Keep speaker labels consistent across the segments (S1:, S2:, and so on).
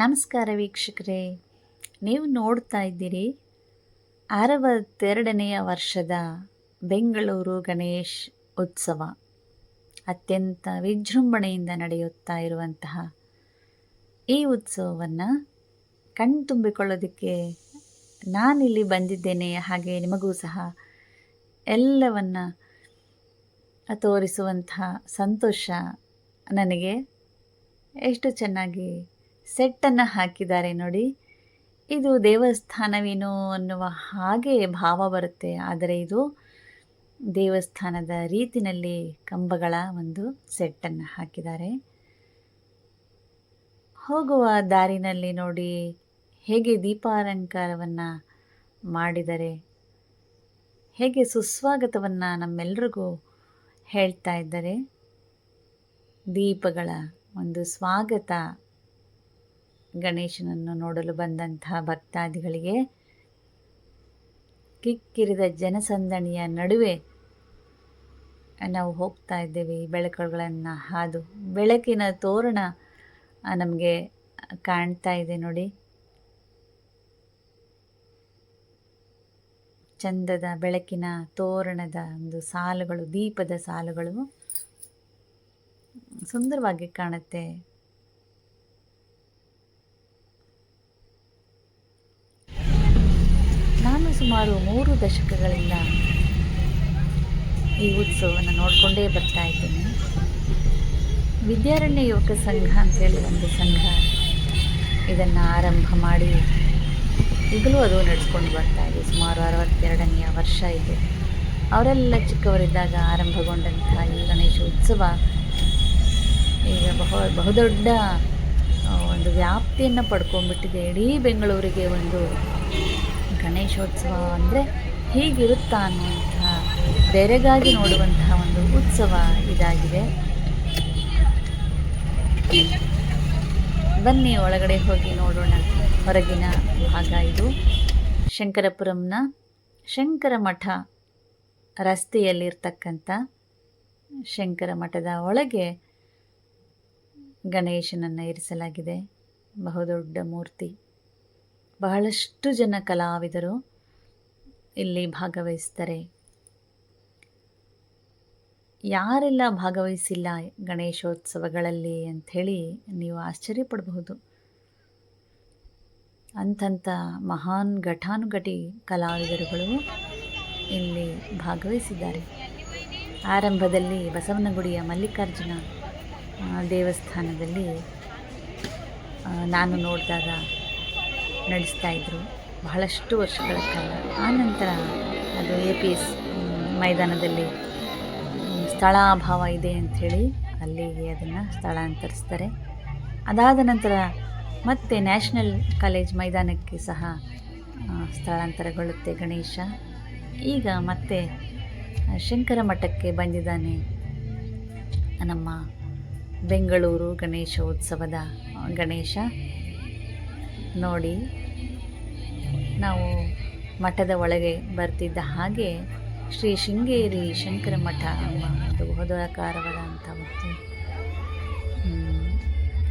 S1: ನಮಸ್ಕಾರ ವೀಕ್ಷಕರೇ. ನೀವು ನೋಡ್ತಾ ಇದ್ದೀರಿ ಅರವತ್ತೆರಡನೆಯ ವರ್ಷದ ಬೆಂಗಳೂರು ಗಣೇಶ್ ಉತ್ಸವ. ಅತ್ಯಂತ ವಿಜೃಂಭಣೆಯಿಂದ ನಡೆಯುತ್ತಾ ಇರುವಂತಹ ಈ ಉತ್ಸವವನ್ನು ಕಣ್ತುಂಬಿಕೊಳ್ಳೋದಕ್ಕೆ ನಾನಿಲ್ಲಿ ಬಂದಿದ್ದೇನೆ. ಹಾಗೆ ನಿಮಗೂ ಸಹ ಎಲ್ಲವನ್ನ ತೋರಿಸುವಂತಹ ಸಂತೋಷ ನನಗೆ ಎಷ್ಟು ಚೆನ್ನಾಗಿ ಸೆಟ್ಟನ್ನು ಹಾಕಿದ್ದಾರೆ ನೋಡಿ. ಇದು ದೇವಸ್ಥಾನವೇನೋ ಅನ್ನುವ ಹಾಗೆ ಭಾವ ಬರುತ್ತೆ. ಆದರೆ ಇದು ದೇವಸ್ಥಾನದ ರೀತಿನಲ್ಲಿ ಕಂಬಗಳ ಒಂದು ಸೆಟ್ಟನ್ನು ಹಾಕಿದ್ದಾರೆ. ಹೋಗುವ ದಾರಿನಲ್ಲಿ ನೋಡಿ ಹೇಗೆ ದೀಪಾಲಂಕಾರವನ್ನು ಮಾಡಿದರೆ, ಹೇಗೆ ಸುಸ್ವಾಗತವನ್ನು ನಮ್ಮೆಲ್ಲರಿಗೂ ಹೇಳ್ತಾ ಇದ್ದಾರೆ. ದೀಪಗಳ ಒಂದು ಸ್ವಾಗತ ಗಣೇಶನನ್ನು ನೋಡಲು ಬಂದಂತಹ ಭಕ್ತಾದಿಗಳಿಗೆ ಕಿಕ್ಕಿರಿದ ಜನಸಂದಣಿಯ ನಡುವೆ ನಾವು ಹೋಗ್ತಾ ಇದ್ದೇವೆ. ಈ ಬೆಳಕುಗಳನ್ನು ಹಾದು ಬೆಳಕಿನ ತೋರಣ ನಮಗೆ ಕಾಣ್ತಾ ಇದೆ ನೋಡಿ. ಚಂದದ ಬೆಳಕಿನ ತೋರಣದ ಒಂದು ಸಾಲುಗಳು, ದೀಪದ ಸಾಲುಗಳು ಸುಂದರವಾಗಿ ಕಾಣುತ್ತೆ. ಸುಮಾರು ಮೂರು ದಶಕಗಳಿಂದ ಈ ಉತ್ಸವವನ್ನು ನೋಡಿಕೊಂಡೇ ಬರ್ತಾ ಇದ್ದೀನಿ. ವಿದ್ಯಾರಣ್ಯ ಯುವಕ ಸಂಘ ಅಂತೇಳಿ ಒಂದು ಸಂಘ ಇದನ್ನು ಆರಂಭ ಮಾಡಿ ಈಗಲೂ ಅದು ನಡೆಸ್ಕೊಂಡು ಬರ್ತಾ ಇದೆ. ಸುಮಾರು ಅರವತ್ತೆರಡನೆಯ ವರ್ಷ ಇದೆ. ಅವರೆಲ್ಲ ಚಿಕ್ಕವರಿದ್ದಾಗ ಆರಂಭಗೊಂಡಂತಹ ಈ ಗಣೇಶ ಉತ್ಸವ ಈಗ ಬಹು, ಬಹುದೊಡ್ಡ ಒಂದು ವ್ಯಾಪ್ತಿಯನ್ನು ಪಡ್ಕೊಂಡ್ಬಿಟ್ಟಿದೆ. ಇಡೀ ಬೆಂಗಳೂರಿಗೆ ಒಂದು ಗಣೇಶೋತ್ಸವ ಅಂದರೆ ಹೀಗಿರುತ್ತಾ ಅನ್ನುವಂತಹ ಬೆರೆಗಾಗಿ ನೋಡುವಂತಹ ಒಂದು ಉತ್ಸವ ಇದಾಗಿದೆ. ಬನ್ನಿ ಒಳಗಡೆ ಹೋಗಿ ನೋಡೋಣ. ಹೊರಗಿನ ಭಾಗ ಇದು. ಶಂಕರಪುರಂನ ಶಂಕರ ಮಠ ರಸ್ತೆಯಲ್ಲಿರ್ತಕ್ಕಂಥ ಶಂಕರ ಮಠದ ಒಳಗೆ ಗಣೇಶನನ್ನು ಇರಿಸಲಾಗಿದೆ. ಬಹುದೊಡ್ಡ ಮೂರ್ತಿ. ಬಹಳಷ್ಟು ಜನ ಕಲಾವಿದರು ಇಲ್ಲಿ ಭಾಗವಹಿಸ್ತಾರೆ. ಯಾರೆಲ್ಲ ಭಾಗವಹಿಸಿಲ್ಲ ಗಣೇಶೋತ್ಸವಗಳಲ್ಲಿ ಅಂಥೇಳಿ ನೀವು ಆಶ್ಚರ್ಯಪಡಬಹುದು. ಅಂಥಂಥ ಮಹಾನ್ ಘಟಾನುಘಟಿ ಕಲಾವಿದರುಗಳು ಇಲ್ಲಿ ಭಾಗವಹಿಸಿದ್ದಾರೆ. ಆರಂಭದಲ್ಲಿ ಬಸವನಗುಡಿಯ ಮಲ್ಲಿಕಾರ್ಜುನ ದೇವಸ್ಥಾನದಲ್ಲಿ ನಾನು ನೋಡಿದಾಗ ನಡೆಸ್ತಾ ಇದ್ದರು ಬಹಳಷ್ಟು ವರ್ಷಗಳ ಕಾಲ. ಆನಂತರ ಅದು ಎ ಪಿ ಎಸ್ ಮೈದಾನದಲ್ಲಿ ಸ್ಥಳ ಸ್ಥಳಾಭಾವ ಇದೆ ಅಂಥೇಳಿ ಅಲ್ಲಿಗೆ ಅದನ್ನು ಸ್ಥಳಾಂತರಿಸ್ತಾರೆ. ಅದಾದ ನಂತರ ಮತ್ತೆ ನ್ಯಾಷನಲ್ ಕಾಲೇಜ್ ಮೈದಾನಕ್ಕೆ ಸಹ ಸ್ಥಳಾಂತರಗೊಳ್ಳುತ್ತೆ ಗಣೇಶ. ಈಗ ಮತ್ತೆ ಶಂಕರ ಮಠಕ್ಕೆ ಬಂದಿದ್ದಾನೆ ನಮ್ಮ ಬೆಂಗಳೂರು ಗಣೇಶೋತ್ಸವದ ಉತ್ಸವದ ಗಣೇಶ. ನೋಡಿ ನಾವು ಮಠದ ಒಳಗೆ ಬರ್ತಿದ್ದ ಹಾಗೆ ಶ್ರೀ ಶೃಂಗೇರಿ ಶಂಕರ ಮಠ ಎಂಬ ಒಂದು ಬಹುದಾಕಾರವಾದಂಥ ಒಂದು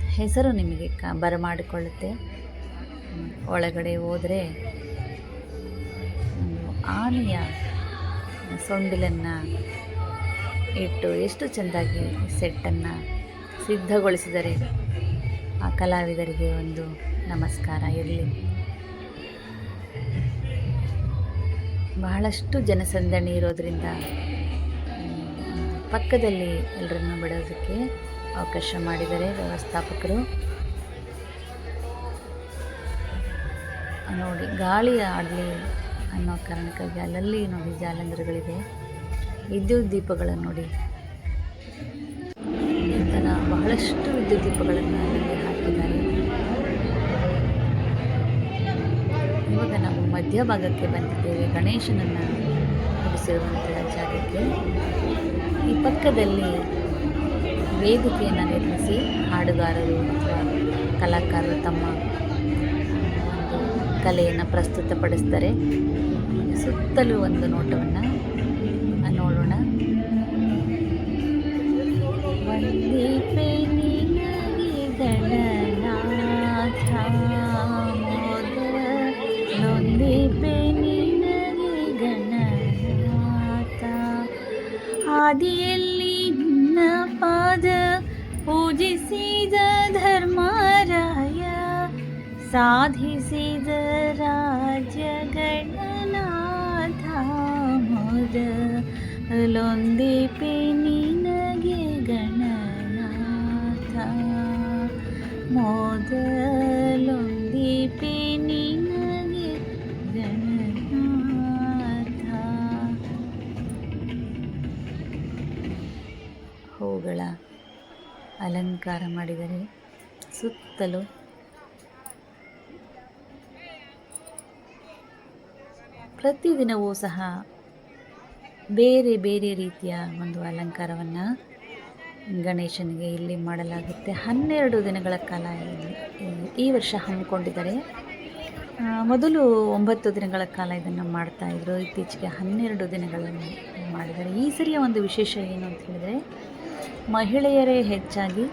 S1: ಹೆಸರು ನಿಮಗೆ ಕ, ಬರಮಾಡಿಕೊಳ್ಳುತ್ತೆ. ಒಳಗಡೆ ಹೋದರೆ ಒಂದು ಆನೆಯ ಸೊಂಡಿಲನ್ನು ಇಟ್ಟು ಎಷ್ಟು ಚೆಂದಾಗಿ ಸೆಟ್ಟನ್ನು ಸಿದ್ಧಗೊಳಿಸಿದರೆ ಆ ಕಲಾವಿದರಿಗೆ ಒಂದು ನಮಸ್ಕಾರ. ಇರಲಿ. ಬಹಳಷ್ಟು ಜನಸಂದಣಿ ಇರೋದರಿಂದ ಪಕ್ಕದಲ್ಲಿ ಎಲ್ಲರನ್ನು ಬಿಡೋದಕ್ಕೆ ಅವಕಾಶ ಮಾಡಿದ್ದಾರೆ ವ್ಯವಸ್ಥಾಪಕರು. ನೋಡಿ, ಗಾಳಿ ಆಡಲಿ ಅನ್ನೋ ಕಾರಣಕ್ಕಾಗಿ ಅಲ್ಲಲ್ಲಿ ನೋಡಿ ಜಾಲಂಧರಗಳಿದೆ. ವಿದ್ಯುತ್ ದೀಪಗಳನ್ನು ನೋಡಿ. ಥರ ಬಹಳಷ್ಟು ವಿದ್ಯುತ್ ದೀಪಗಳನ್ನು ಅಲ್ಲಿ ಹಾಕಿದ್ದಾರೆ ಇವಾಗ ನಾವು ಮಧ್ಯಭಾಗಕ್ಕೆ ಬಂದಿದ್ದೇವೆ. ಗಣೇಶನನ್ನು ಇರಿಸಿರುವಂತಹ ಜಾಗಕ್ಕೆ ಈ ಪಕ್ಕದಲ್ಲಿ ವೇದಿಕೆಯನ್ನು ನಿರ್ಮಿಸಿ ಹಾಡುಗಾರರು ಅಥವಾ ಕಲಾಕಾರರು ತಮ್ಮ ಕಲೆಯನ್ನು ಪ್ರಸ್ತುತಪಡಿಸ್ತಾರೆ. ಸುತ್ತಲೂ ಒಂದು ನೋಟವನ್ನು ನೋಡೋಣ. ಆದಿಯಲ್ಲಿ ನಿನ್ನ ಪಾದ ಪೂಜಿಸಿದ ಧರ್ಮರಾಯ ಸಾಧಿಸಿದ ರಾಜ್ಯ ಗಣನಾಥ ಮೊದಲೊಂದಿಪೆ ನಿನಗೆ ಗಣನಾಥ ಮೊದಲೊಂದಿಪೆ ಅಲಂಕಾರ ಮಾಡಿದರೆ ಸುತ್ತಲೂ ಪ್ರತಿದಿನವೂ ಸಹ ಬೇರೆ ಬೇರೆ ರೀತಿಯ ಒಂದು ಅಲಂಕಾರವನ್ನು ಗಣೇಶನಿಗೆ ಇಲ್ಲಿ ಮಾಡಲಾಗುತ್ತೆ. ಹನ್ನೆರಡು ದಿನಗಳ ಕಾಲ ಈ ವರ್ಷ ಹಮ್ಮಿಕೊಂಡಿದ್ದಾರೆ. ಮೊದಲು ಒಂಬತ್ತು ದಿನಗಳ ಕಾಲ ಇದನ್ನು ಮಾಡ್ತಾಯಿದ್ರು ಇತ್ತೀಚೆಗೆ ಹನ್ನೆರಡು ದಿನಗಳನ್ನು ಮಾಡಿದ್ದಾರೆ. ಈ ಸರಿಯ ಒಂದು ವಿಶೇಷ ಏನು ಅಂತ ಹೇಳಿದರೆ ಮಹಿಳೆಯರೇ ಹೆಚ್ಚಾಗಿ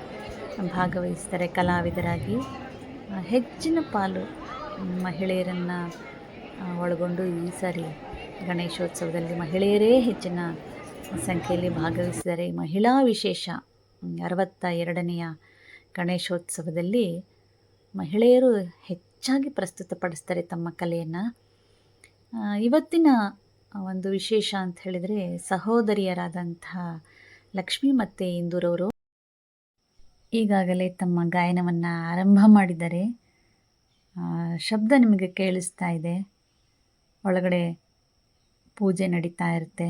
S1: ಭಾಗವಹಿಸ್ತಾರೆ ಕಲಾವಿದರಾಗಿ. ಹೆಚ್ಚಿನ ಪಾಲು ಮಹಿಳೆಯರನ್ನು ಒಳಗೊಂಡು ಈ ಸಾರಿ ಗಣೇಶೋತ್ಸವದಲ್ಲಿ ಮಹಿಳೆಯರೇ ಹೆಚ್ಚಿನ ಸಂಖ್ಯೆಯಲ್ಲಿ ಭಾಗವಹಿಸಿದ್ದಾರೆ ಮಹಿಳಾ ವಿಶೇಷ ಅರವತ್ತ ಎರಡನೆಯ ಗಣೇಶೋತ್ಸವದಲ್ಲಿ ಮಹಿಳೆಯರು ಹೆಚ್ಚಾಗಿ ಪ್ರಸ್ತುತಪಡಿಸ್ತಾರೆ ತಮ್ಮ ಕಲೆಯನ್ನು. ಇವತ್ತಿನ ಒಂದು ವಿಶೇಷ ಅಂತ ಹೇಳಿದರೆ ಸಹೋದರಿಯರಾದಂಥ ಲಕ್ಷ್ಮಿ ಮತ್ತು ಇಂದೂರವರು. ಈಗಾಗಲೇ ತಮ್ಮ ಗಾಯನವನ್ನು ಆರಂಭ ಮಾಡಿದ್ದಾರೆ ಶಬ್ದ ನಿಮಗೆ ಕೇಳಿಸ್ತಾ ಇದೆ. ಒಳಗಡೆ ಪೂಜೆ ನಡೀತಾ ಇರುತ್ತೆ.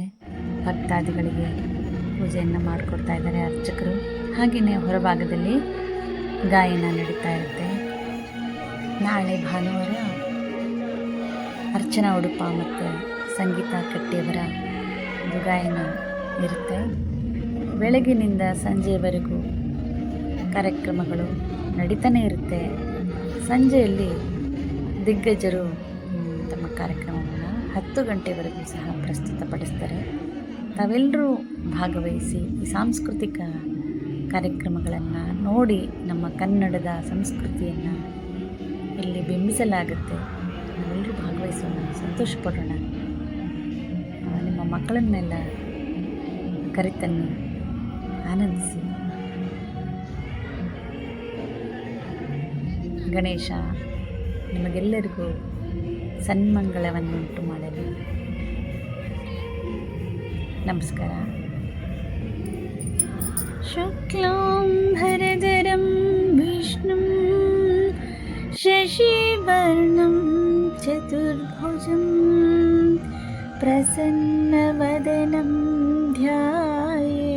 S1: ಭಕ್ತಾದಿಗಳಿಗೆ ಪೂಜೆಯನ್ನು ಮಾಡಿಕೊಡ್ತಾ ಇದ್ದಾರೆ ಅರ್ಚಕರು. ಹಾಗೆಯೇ ಹೊರಭಾಗದಲ್ಲಿ ಗಾಯನ ನಡೀತಾ ಇರುತ್ತೆ. ನಾಳೆ ಭಾನುವಾರ ಅರ್ಚನಾ ಉಡುಪ ಮತ್ತು ಸಂಗೀತ ಕಟ್ಟಿಯವರ ಗಾಯನ ಇರುತ್ತೆ. ಬೆಳಗಿನಿಂದ ಸಂಜೆಯವರೆಗೂ ಕಾರ್ಯಕ್ರಮಗಳು ನಡೀತಾನೆ ಇರುತ್ತೆ. ಸಂಜೆಯಲ್ಲಿ ದಿಗ್ಗಜರು ತಮ್ಮ ಕಾರ್ಯಕ್ರಮವನ್ನು ಹತ್ತು ಗಂಟೆವರೆಗೂ ಸಹ ಪ್ರಸ್ತುತಪಡಿಸ್ತಾರೆ. ತಾವೆಲ್ಲರೂ ಭಾಗವಹಿಸಿ ಈ ಸಾಂಸ್ಕೃತಿಕ ಕಾರ್ಯಕ್ರಮಗಳನ್ನು ನೋಡಿ ನಮ್ಮ ಕನ್ನಡದ ಸಂಸ್ಕೃತಿಯನ್ನು ಇಲ್ಲಿ ಬಿಂಬಿಸಲಾಗುತ್ತೆ. ನಾವೆಲ್ಲರೂ ಭಾಗವಹಿಸೋಣ ಸಂತೋಷ ಪಡೋಣ ಆ, ನಿಮ್ಮ ಮಕ್ಕಳನ್ನೆಲ್ಲ ಕರೆತನ್ನಿ ಆನಂದಿಸಿ. ಗಣೇಶ ನಿಮಗೆಲ್ಲರಿಗೂ ಸನ್ಮಂಗಳವನ್ನುಂಟು ಮಾಡಲಿ ನಮಸ್ಕಾರ ಶುಕ್ಲಾಂಬರಧರಂ ವಿಷ್ಣುಂ ಶಶಿವರ್ಣಂ ಚತುರ್ಭುಜಂ ಪ್ರಸನ್ನವದನಂ ಧ್ಯಾಯೇ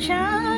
S1: ಸರ್ವವಿಘ್ನೋಪಶಾಂತಯೇ